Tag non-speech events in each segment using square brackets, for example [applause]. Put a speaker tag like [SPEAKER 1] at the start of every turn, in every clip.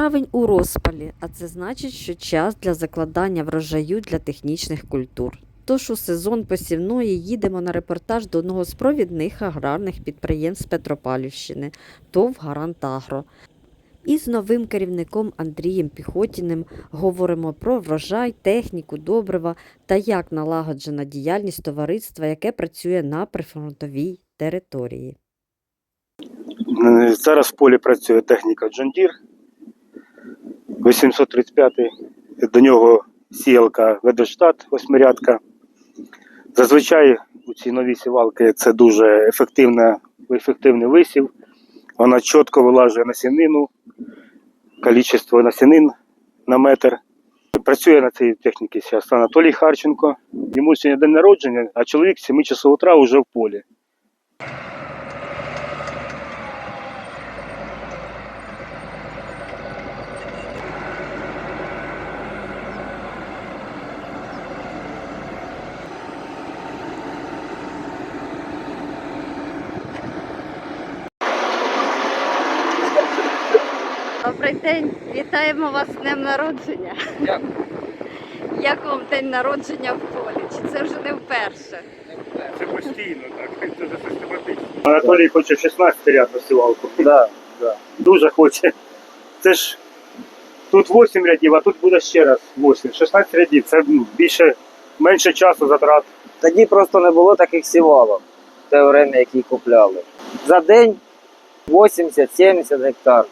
[SPEAKER 1] Травень у розпалі, а це значить, що час для закладання врожаю для технічних культур. Тож у сезон посівної їдемо на репортаж до одного з провідних аграрних підприємств Петропавлівщини ТОВ «Гарантагро». І з новим керівником Андрієм Піхотіним говоримо про врожай, техніку, добрива та як налагоджена діяльність товариства, яке працює на прифронтовій території.
[SPEAKER 2] Е, Зараз в полі працює техніка Deere 835 до нього сіялка Ведерштат восьмирядка. Зазвичай у ці нові сівалки це дуже ефективна, ефективний висів. Вона чітко вилажує насінину, кількість насінин на метр. Працює на цій техніці зараз Анатолій Харченко. Йому сьогодні день народження, а чоловік 7 часов утра вже в полі.
[SPEAKER 1] Добрий день, вітаємо вас з днем народження.
[SPEAKER 3] Дякую.
[SPEAKER 1] Як вам день народження в полі? Чи це вже не вперше?
[SPEAKER 2] Це постійно так, це систематично. Анатолій хоче 16 ряд на сівалку.
[SPEAKER 3] Да, да.
[SPEAKER 2] Дуже хоче. Це ж тут 8 рядів, а тут буде ще раз 8. 16 рядів. Це ну, більше менше часу затрат.
[SPEAKER 3] Тоді просто не було таких сівалок в те время, які купляли. За день 80-70 гектар.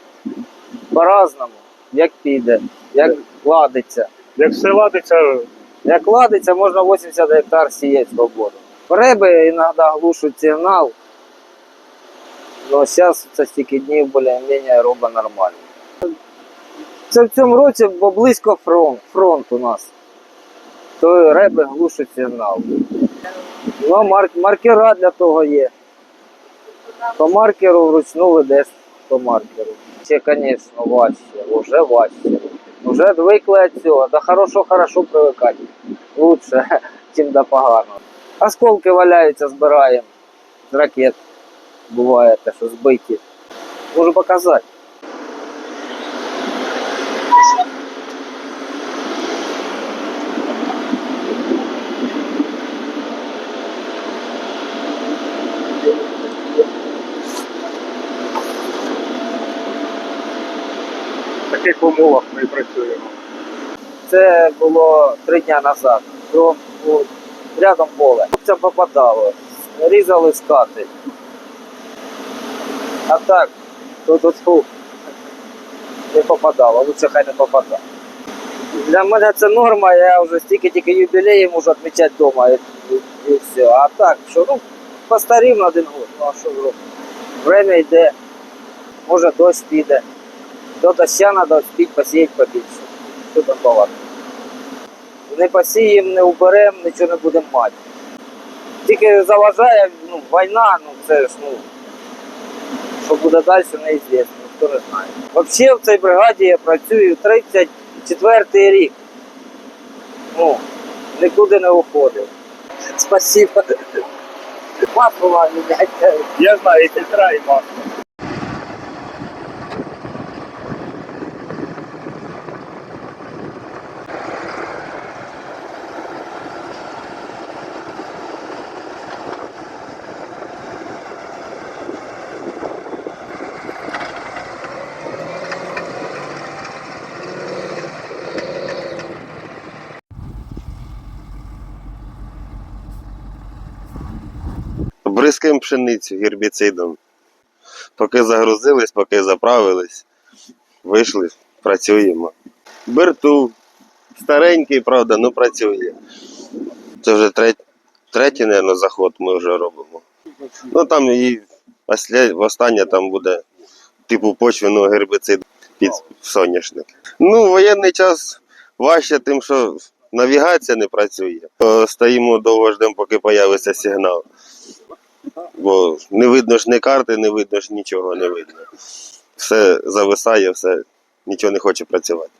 [SPEAKER 3] По-разному, як піде, як ладиться.
[SPEAKER 2] Як все ладиться,
[SPEAKER 3] Як ладиться, можна 80 гектар сіяти свободно. Реби іноді глушать сигнал. Но зараз це стільки днів більш-менш робить нормально. Це в цьому році, бо близько фронт, фронт у нас. То реби глушать сигнал. Ну, мар- маркера для того є. По маркеру вручну ведеш по маркеру. Ще, звісно, важче, вже важче. Вже звикли від цього. До хорошого хорошо привикати. Лучше, [laughs] ніж до поганого. Осколки валяються, збираємо з ракет. Буває те, що збиті. Можу показати.
[SPEAKER 2] В таких умовах ми працюємо.
[SPEAKER 3] Це було три дні назад. То, ну, рядом поле. Це попадало. Різали скати. А так, тут фу, не попадало, лучше хай не попадало. Для мене це норма, я вже стільки тільки юбілеї можу відмічати вдома і, і, і все. А так, що ну, постарів на один год, ну а що зробити? Время йде, може дощ піде. До доща треба встиг посіяти побільше. Що там багато? Не посіємо, не уберемо, нічого не будемо мати. Тільки заважає ну, війна, ну це ж ну. Що буде далі, неізвісно, ніхто не знає. Взагалі в цій бригаді я працюю 34 рік. Ну, нікуди не уходив. Спасибо. Масло вам міняйте.
[SPEAKER 2] Я знаю, і фільтра, і масло.
[SPEAKER 4] Бризкаємо пшеницю гербіцидом. Поки загрузились, поки заправились, вийшли, працюємо. Берту, старенький, правда, ну працює. Це вже третій, третій, мабуть, заход ми вже робимо. Ну там і востаннє там буде типу почвеного гербіциду під соняшник. Ну, воєнний час важче тим, що навігація не працює. То стоїмо довго ждемо, поки з'явиться сигнал. Бо не видно ж ні карти, не видно ж нічого не видно. Все зависає, все, нічого не хоче працювати.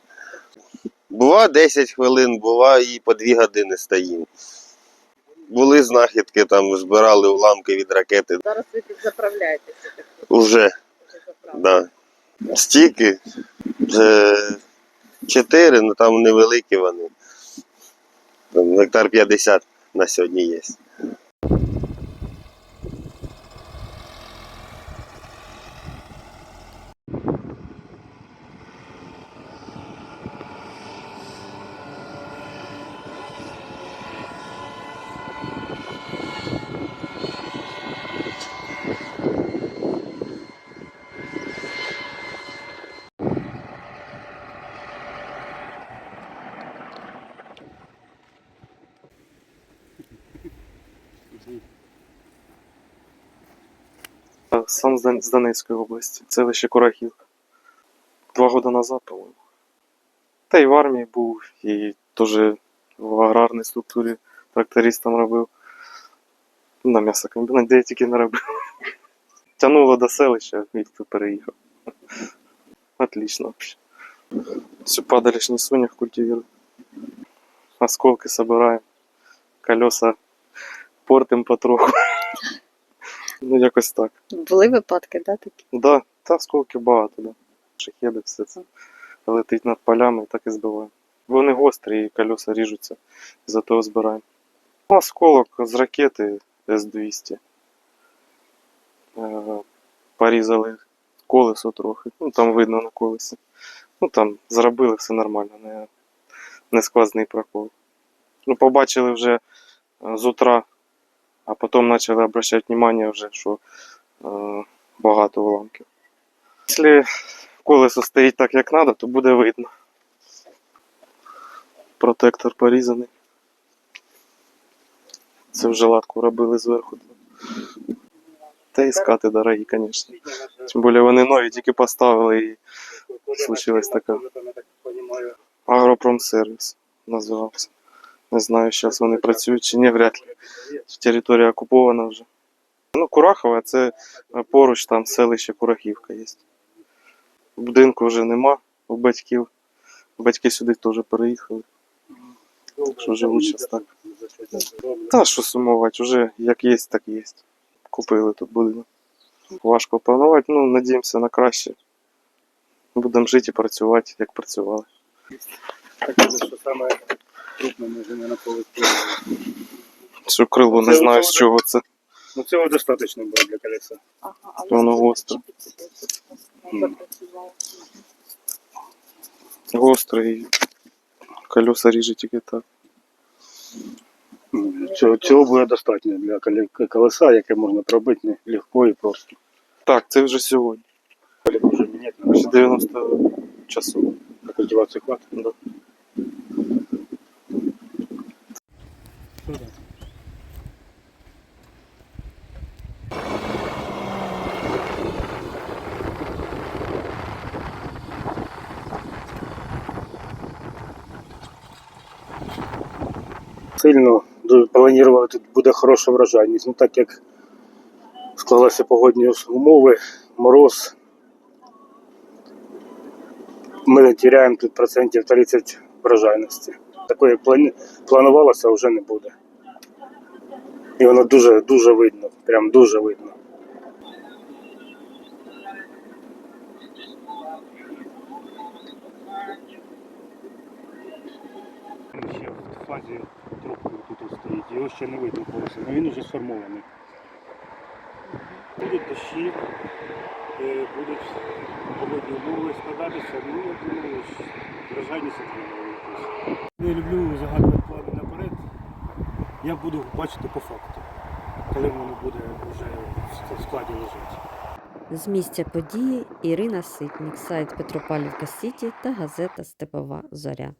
[SPEAKER 4] Бува 10 хвилин, бува і по 2 години стоїмо. Були знахідки, там збирали уламки від ракети.
[SPEAKER 5] Зараз ви заправляєтеся.
[SPEAKER 4] Уже, да. Стільки. Е, Чотири, ну там невеликі вони. Там гектар 50 на сьогодні є.
[SPEAKER 5] Сам з Донецької області, селище Курахівка. Два роки назад, по-моєму. Та й в армії був, і теж в аграрній структурі трактористом робив. На м'ясокомбінаті, де я тільки не робив. [laughs] Тянуло до селища, і тут переїхав. [laughs] Отлично взагалі. Все падалішній сонях культивірую. Осколки собираємо. Колеса портим потроху. Ну, якось так.
[SPEAKER 1] Були випадки, да, такі?
[SPEAKER 5] Да, та осколки багато, да. Шахеди, все це летить над полями і так і збиває. Вони гострі і колеса ріжуться, за того збираємо. Ну, Осколок з ракети С-200. Е, Порізали колесо трохи. Ну там видно на колесі. Ну там зробили все нормально, не, не сквозний прокол. Ну, побачили вже з утра, а потім почали обращати увагу вже, що е, багато уламків. Якщо колесо стоїть так, як треба, то буде видно. Протектор порізаний. Це вже латку робили зверху. Та і скати дорогі, звісно. Тим більше вони нові тільки поставили і случилась така. Агропромсервіс називався. Не знаю, зараз вони працюють чи ні, вряд ли. Територія окупована вже. Ну, Курахове це е, поруч там селище Курахівка є. Будинку вже нема у батьків. Батьки сюди теж переїхали. Так що живуть зараз так. Та що сумувати, вже як є, так є. Купили тут будинок. Важко планувати, ну, надіємося на краще. Будемо жити і працювати, як працювали.
[SPEAKER 2] Що може не на полі.
[SPEAKER 5] Що крило не знаю з чого це.
[SPEAKER 2] Ну цього достатньо було для колеса.
[SPEAKER 6] Ага,
[SPEAKER 5] Воно гостре.
[SPEAKER 6] запрацювало.
[SPEAKER 5] Гострий. Колеса ріже тільки так.
[SPEAKER 2] Цього, цього буде достатньо для колеса, яке можна пробити легко і просто.
[SPEAKER 5] Так, це вже сьогодні.
[SPEAKER 2] Вже міняти
[SPEAKER 5] Ще
[SPEAKER 2] на
[SPEAKER 5] 90 часу.
[SPEAKER 2] культивацію хватить.
[SPEAKER 5] Да.
[SPEAKER 2] Сильно дуже планували, тут буде хороша врожайність. Ну так як склалися погодні умови, мороз. Ми не тут процентів 30 врожайності. Такої планувалося, вже не буде. І воно дуже дуже видно, прям дуже видно. Ще в фазі трубки тут стоїть, його ще не видно повністю, але він вже сформований. Будуть дощі, е, будуть погодні умови складатися, ну я думаю, що врожайність отримає. Не люблю загадувати. Я буду бачити по факту, коли воно буде вже в складі лежати.
[SPEAKER 1] З місця події Ірина Ситник, сайт Петропавлівка Сіті та газета Степова Зоря.